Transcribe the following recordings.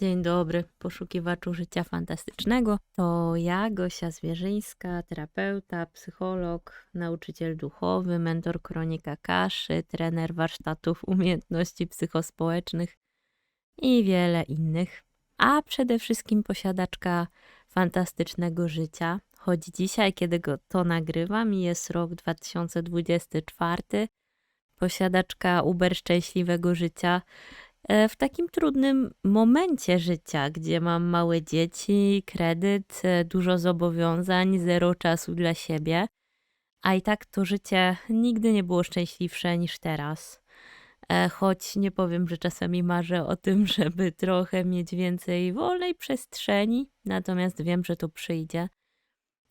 Dzień dobry, poszukiwaczu życia fantastycznego. To ja, Gosia Zwierzyńska, terapeuta, psycholog, nauczyciel duchowy, mentor Kronika Kaszy, trener warsztatów umiejętności psychospołecznych i wiele innych. A przede wszystkim posiadaczka fantastycznego życia. Choć dzisiaj, kiedy go to nagrywam, jest rok 2024, posiadaczka uber szczęśliwego życia w takim trudnym momencie życia, gdzie mam małe dzieci, kredyt, e, dużo zobowiązań, zero czasu dla siebie. A i tak to życie nigdy nie było szczęśliwsze niż teraz. E, Choć nie powiem, że czasami marzę o tym, żeby trochę mieć więcej wolnej przestrzeni, natomiast wiem, że to przyjdzie.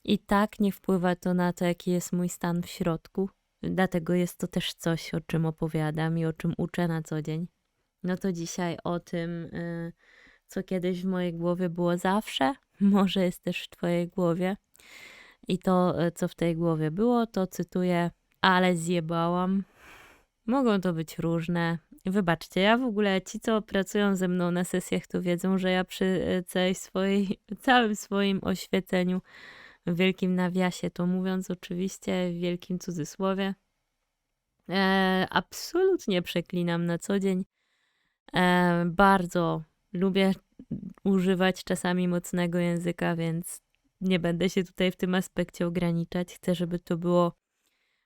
I tak nie wpływa to na to, jaki jest mój stan w środku. Dlatego jest to też coś, o czym opowiadam i o czym uczę na co dzień. No to dzisiaj o tym, y, co kiedyś w mojej głowie było zawsze, może jest też w Twojej głowie. I to, y, co w tej głowie było, to cytuję, ale zjebałam. Mogą to być różne. Wybaczcie, ja w ogóle ci, co pracują ze mną na sesjach, to wiedzą, że ja przy y, całej swojej, całym swoim oświeceniu w wielkim nawiasie, to mówiąc oczywiście w wielkim cudzysłowie. E, absolutnie przeklinam na co dzień. E, bardzo lubię używać czasami mocnego języka, więc nie będę się tutaj w tym aspekcie ograniczać. Chcę, żeby to było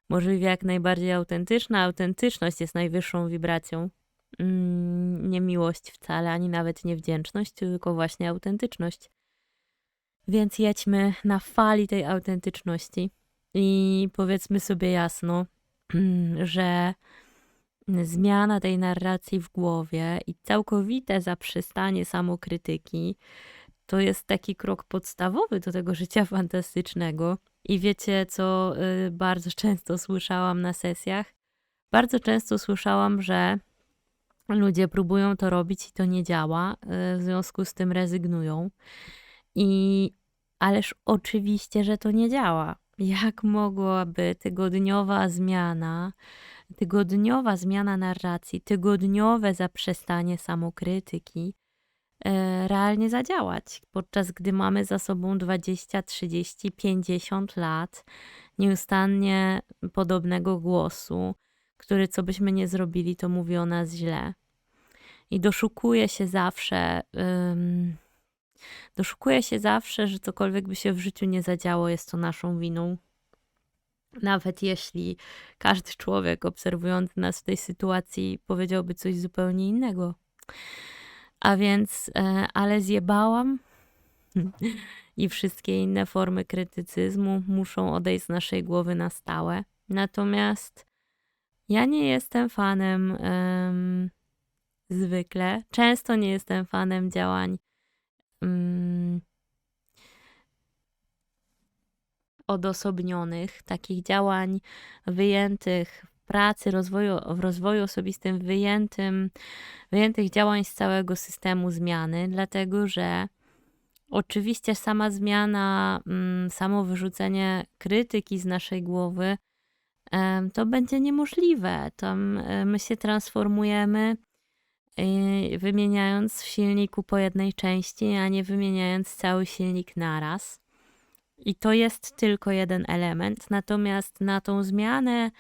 możliwie jak najbardziej autentyczne. Autentyczność jest najwyższą wibracją. Mm, nie miłość wcale, ani nawet nie wdzięczność, tylko właśnie autentyczność. Więc jedźmy na fali tej autentyczności i powiedzmy sobie jasno, że zmiana tej narracji w głowie i całkowite zaprzestanie samokrytyki to jest taki krok podstawowy do tego życia fantastycznego. I wiecie, co y, bardzo często słyszałam na sesjach? Bardzo często słyszałam, że ludzie próbują to robić i to nie działa, y, w związku z tym rezygnują. I ależ oczywiście, że to nie działa. Jak mogłaby tygodniowa zmiana, tygodniowa zmiana narracji, tygodniowe zaprzestanie samokrytyki e, realnie zadziałać, podczas gdy mamy za sobą 20, 30, 50 lat nieustannie podobnego głosu, który co byśmy nie zrobili, to mówi o nas źle. I doszukuje się zawsze Doszukuję się zawsze, że cokolwiek by się w życiu nie zadziało, jest to naszą winą. Nawet jeśli każdy człowiek obserwujący nas w tej sytuacji powiedziałby coś zupełnie innego. A więc, e, ale zjebałam i wszystkie inne formy krytycyzmu muszą odejść z naszej głowy na stałe. Natomiast ja nie jestem fanem um, zwykle, często nie jestem fanem działań mm, odosobnionych, takich działań wyjętych w pracy, rozwoju, w rozwoju osobistym, wyjętym, wyjętych działań z całego systemu zmiany, dlatego że oczywiście sama zmiana, mm, samo wyrzucenie krytyki z naszej głowy, to będzie niemożliwe. Tam e, my się transformujemy wymieniając w silniku po jednej części, a nie wymieniając cały silnik naraz. I to jest tylko jeden element. Natomiast na tą zmianę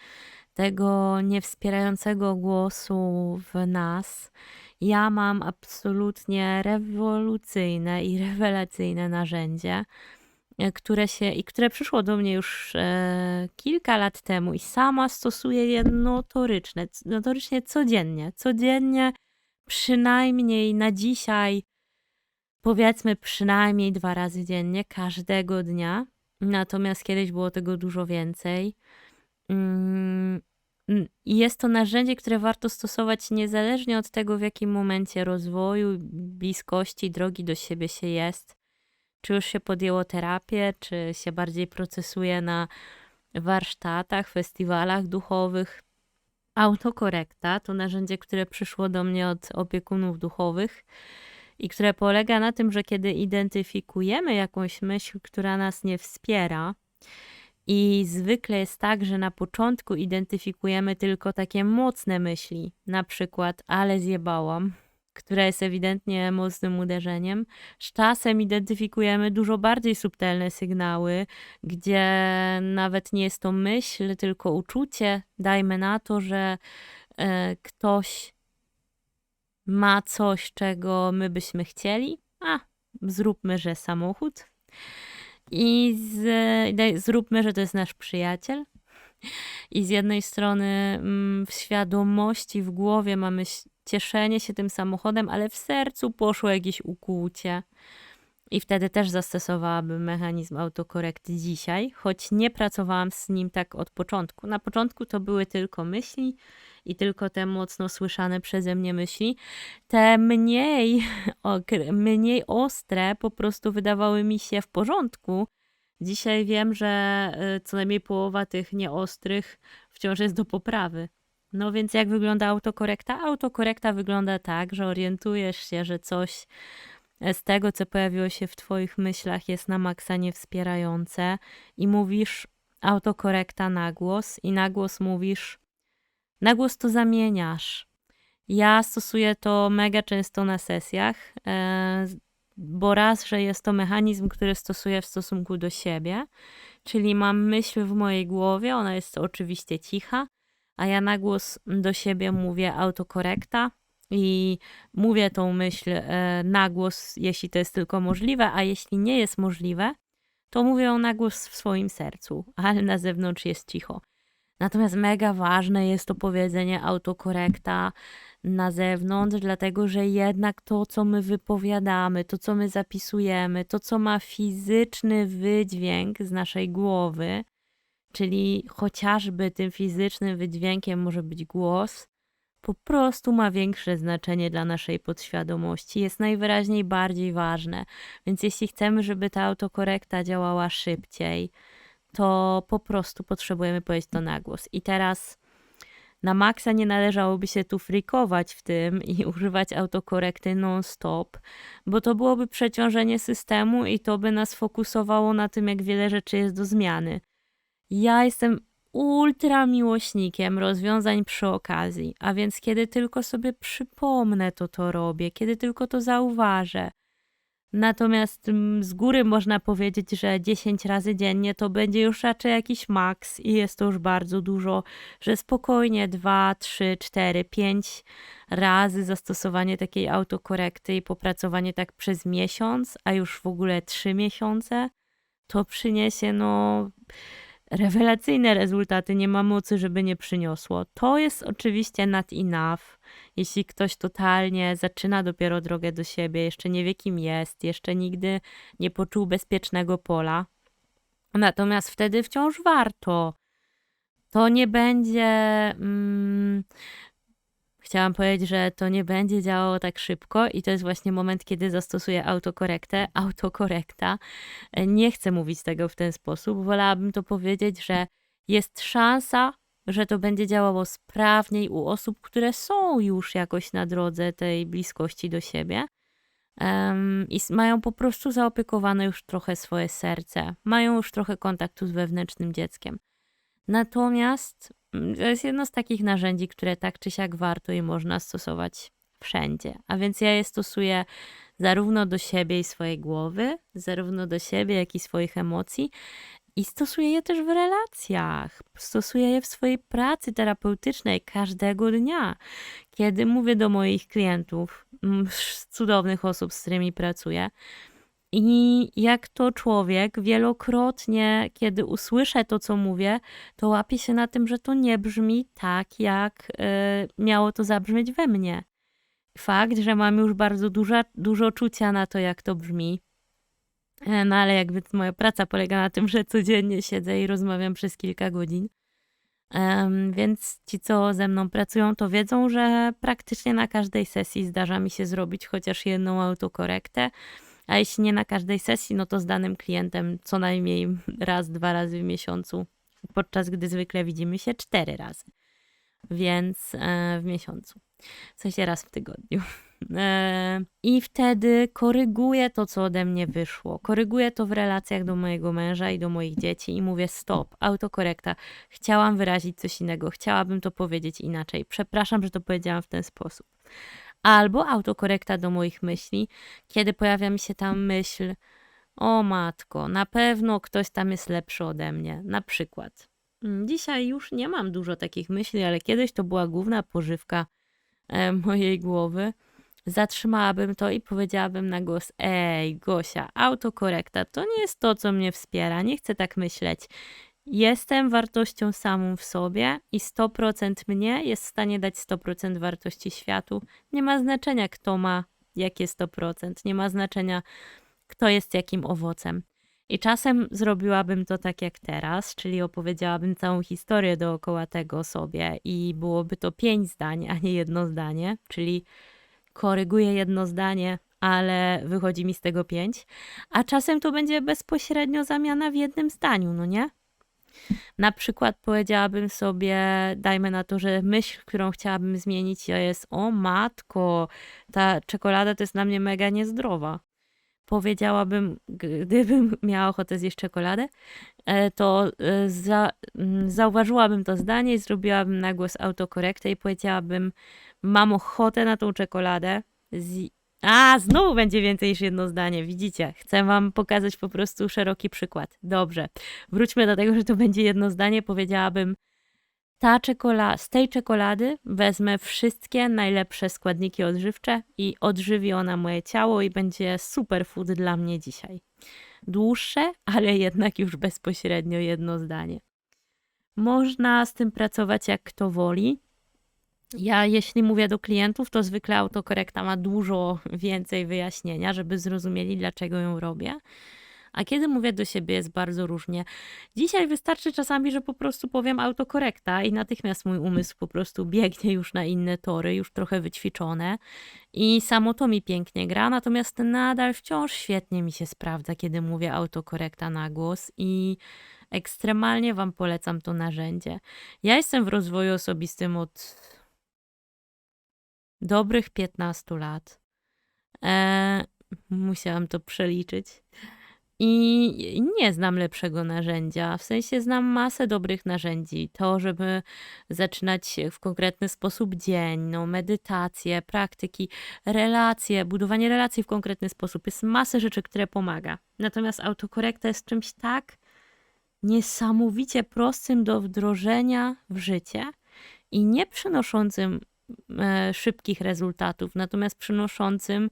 tego niewspierającego głosu w nas, ja mam absolutnie rewolucyjne i rewelacyjne narzędzie, e, które się i które przyszło do mnie już e, kilka lat temu i sama stosuję je notorycznie, notorycznie codziennie. Codziennie przynajmniej na dzisiaj, powiedzmy przynajmniej dwa razy dziennie, każdego dnia. Natomiast kiedyś było tego dużo więcej. Mm, I jest to narzędzie, które warto stosować niezależnie od tego, w jakim momencie rozwoju, bliskości, drogi do siebie się jest. Czy już się podjęło terapię, czy się bardziej procesuje na warsztatach, festiwalach duchowych. Autokorekta to narzędzie, które przyszło do mnie od opiekunów duchowych i które polega na tym, że kiedy identyfikujemy jakąś myśl, która nas nie wspiera, i zwykle jest tak, że na początku identyfikujemy tylko takie mocne myśli, na przykład, ale zjebałam, która jest ewidentnie mocnym uderzeniem. Z czasem identyfikujemy dużo bardziej subtelne sygnały, gdzie nawet nie jest to myśl, tylko uczucie. Dajmy na to, że e, ktoś ma coś, czego my byśmy chcieli. A, zróbmy, że samochód. I z, zróbmy, że to jest nasz przyjaciel. I z jednej strony mm, w świadomości, w głowie mamy cieszenie się tym samochodem, ale w sercu poszło jakieś ukłucie. I wtedy też zastosowałabym mechanizm autokorekt dzisiaj, choć nie pracowałam z nim tak od początku. Na początku to były tylko myśli i tylko te mocno słyszane przeze mnie myśli. Te mniej, mniej ostre po prostu wydawały mi się w porządku. Dzisiaj wiem, że y, co najmniej połowa tych nieostrych wciąż jest do poprawy. No więc jak wygląda autokorekta? Autokorekta wygląda tak, że orientujesz się, że coś z tego, co pojawiło się w Twoich myślach, jest na maksa niewspierające i mówisz autokorekta na głos i na głos mówisz, na głos to zamieniasz. Ja stosuję to mega często na sesjach, e, bo raz, że jest to mechanizm, który stosuję w stosunku do siebie, czyli mam myśl w mojej głowie, ona jest oczywiście cicha, a ja na głos do siebie mówię autokorekta i mówię tą myśl e, na głos, jeśli to jest tylko możliwe, a jeśli nie jest możliwe, to mówię ją na głos w swoim sercu, ale na zewnątrz jest cicho. Natomiast mega ważne jest to powiedzenie autokorekta na zewnątrz, dlatego że jednak to, co my wypowiadamy, to, co my zapisujemy, to, co ma fizyczny wydźwięk z naszej głowy, czyli chociażby tym fizycznym wydźwiękiem może być głos, po prostu ma większe znaczenie dla naszej podświadomości, jest najwyraźniej bardziej ważne. Więc jeśli chcemy, żeby ta autokorekta działała szybciej, to po prostu potrzebujemy powiedzieć to na głos. I teraz na maksa nie należałoby się tu frikować w tym i używać autokorekty non-stop, bo to byłoby przeciążenie systemu i to by nas fokusowało na tym, jak wiele rzeczy jest do zmiany. Ja jestem ultra miłośnikiem rozwiązań przy okazji, a więc kiedy tylko sobie przypomnę, to to robię, kiedy tylko to zauważę. Natomiast mm, z góry można powiedzieć, że 10 razy dziennie to będzie już raczej jakiś maks i jest to już bardzo dużo, że spokojnie 2, 3, 4, 5 razy zastosowanie takiej autokorekty i popracowanie tak przez miesiąc, a już w ogóle 3 miesiące, to przyniesie no rewelacyjne rezultaty, nie ma mocy, żeby nie przyniosło. To jest oczywiście not enough. Jeśli ktoś totalnie zaczyna dopiero drogę do siebie, jeszcze nie wie kim jest, jeszcze nigdy nie poczuł bezpiecznego pola. Natomiast wtedy wciąż warto. To nie będzie. Mm, Chciałam powiedzieć, że to nie będzie działało tak szybko i to jest właśnie moment, kiedy zastosuję autokorektę. Autokorekta. Nie chcę mówić tego w ten sposób. Wolałabym to powiedzieć, że jest szansa, że to będzie działało sprawniej u osób, które są już jakoś na drodze tej bliskości do siebie. Um, I mają po prostu zaopiekowane już trochę swoje serce, mają już trochę kontaktu z wewnętrznym dzieckiem. Natomiast Mm, to jest jedno z takich narzędzi, które tak czy siak warto i można stosować wszędzie. A więc ja je stosuję zarówno do siebie i swojej głowy, zarówno do siebie, jak i swoich emocji. I stosuję je też w relacjach, stosuję je w swojej pracy terapeutycznej każdego dnia. Kiedy mówię do moich klientów, cudownych osób, z którymi pracuję, i jak to człowiek wielokrotnie, kiedy usłyszę to, co mówię, to łapię się na tym, że to nie brzmi tak, jak y, miało to zabrzmieć we mnie. Fakt, że mam już bardzo dużo, dużo czucia na to, jak to brzmi. E, no ale jakby moja praca polega na tym, że codziennie siedzę i rozmawiam przez kilka godzin. Więc ci, co ze mną pracują, to wiedzą, że praktycznie na każdej sesji zdarza mi się zrobić chociaż jedną autokorektę a jeśli nie na każdej sesji, no to z danym klientem co najmniej raz, dwa razy w miesiącu, podczas gdy zwykle widzimy się cztery razy. Więc e, w miesiącu. W sensie raz w tygodniu. E, I wtedy koryguję to, co ode mnie wyszło. Koryguję to w relacjach do mojego męża i do moich dzieci i mówię stop, autokorekta. Chciałam wyrazić coś innego, chciałabym to powiedzieć inaczej. Przepraszam, że to powiedziałam w ten sposób Albo autokorekta do moich myśli, kiedy pojawia mi się tam myśl: O matko, na pewno ktoś tam jest lepszy ode mnie. Na przykład. Mm, Dzisiaj już nie mam dużo takich myśli, ale kiedyś to była główna pożywka e, mojej głowy. Zatrzymałabym to i powiedziałabym na głos: Ej, Gosia, autokorekta to nie jest to, co mnie wspiera. Nie chcę tak myśleć. Jestem wartością samą w sobie i 100% mnie jest w stanie dać 100% wartości światu. Nie ma znaczenia, kto ma jakie 100%, nie ma znaczenia, kto jest jakim owocem. I czasem zrobiłabym to tak jak teraz, czyli opowiedziałabym całą historię dookoła tego sobie i byłoby to pięć zdań, a nie jedno zdanie, czyli koryguję jedno zdanie, ale wychodzi mi z tego pięć, a czasem to będzie bezpośrednio zamiana w jednym zdaniu, no nie? Na przykład powiedziałabym sobie, dajmy na to, że myśl, którą chciałabym zmienić, jest: O matko, ta czekolada to jest dla mnie mega niezdrowa. Powiedziałabym, gdybym miała ochotę zjeść czekoladę, e, to e, za, zauważyłabym to zdanie i zrobiłabym na głos autokorektę i powiedziałabym: Mam ochotę na tą czekoladę. Zj- a, znowu będzie więcej niż jedno zdanie, widzicie? Chcę wam pokazać po prostu szeroki przykład. Dobrze, wróćmy do tego, że to będzie jedno zdanie. Powiedziałabym, ta czekola- z tej czekolady wezmę wszystkie najlepsze składniki odżywcze i odżywi ona moje ciało i będzie superfood dla mnie dzisiaj. Dłuższe, ale jednak już bezpośrednio jedno zdanie. Można z tym pracować jak kto woli. Ja, jeśli mówię do klientów, to zwykle autokorekta ma dużo więcej wyjaśnienia, żeby zrozumieli, dlaczego ją robię. A kiedy mówię do siebie, jest bardzo różnie. Dzisiaj wystarczy czasami, że po prostu powiem autokorekta i natychmiast mój umysł po prostu biegnie już na inne tory, już trochę wyćwiczone. I samo to mi pięknie gra, natomiast nadal wciąż świetnie mi się sprawdza, kiedy mówię autokorekta na głos i ekstremalnie Wam polecam to narzędzie. Ja jestem w rozwoju osobistym od dobrych 15 lat. E, musiałam to przeliczyć. I nie znam lepszego narzędzia. W sensie znam masę dobrych narzędzi. To, żeby zaczynać w konkretny sposób dzień, no, medytacje, praktyki, relacje, budowanie relacji w konkretny sposób. Jest masę rzeczy, które pomaga. Natomiast autokorekta jest czymś tak niesamowicie prostym do wdrożenia w życie i nie przynoszącym e, szybkich rezultatów, natomiast przynoszącym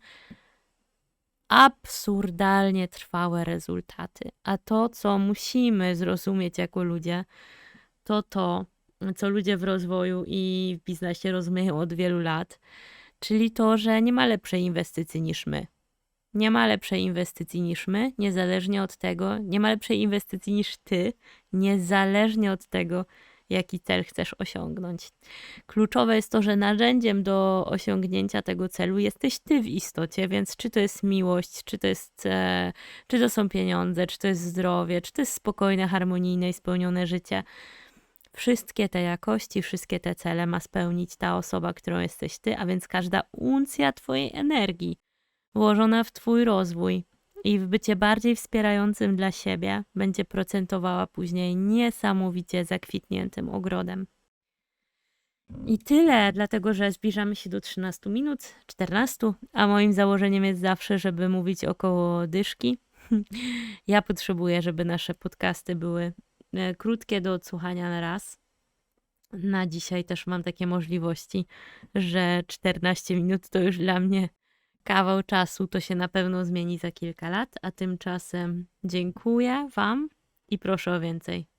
absurdalnie trwałe rezultaty. A to, co musimy zrozumieć jako ludzie, to to, co ludzie w rozwoju i w biznesie rozumieją od wielu lat, czyli to, że nie ma lepszej inwestycji niż my. Nie ma lepszej inwestycji niż my, niezależnie od tego, nie ma lepszej inwestycji niż ty, niezależnie od tego, jaki cel chcesz osiągnąć. Kluczowe jest to, że narzędziem do osiągnięcia tego celu jesteś ty w istocie, więc czy to jest miłość, czy to jest, e, czy to są pieniądze, czy to jest zdrowie, czy to jest spokojne, harmonijne i spełnione życie. Wszystkie te jakości, wszystkie te cele ma spełnić ta osoba, którą jesteś ty, a więc każda uncja twojej energii włożona w twój rozwój i w bycie bardziej wspierającym dla siebie będzie procentowała później niesamowicie zakwitniętym ogrodem. I tyle, dlatego że zbliżamy się do 13 minut, 14, a moim założeniem jest zawsze, żeby mówić około dyszki. Ja potrzebuję, żeby nasze podcasty były e, krótkie do odsłuchania na raz. Na dzisiaj też mam takie możliwości, że 14 minut to już dla mnie kawał czasu, to się na pewno zmieni za kilka lat, a tymczasem dziękuję Wam i proszę o więcej.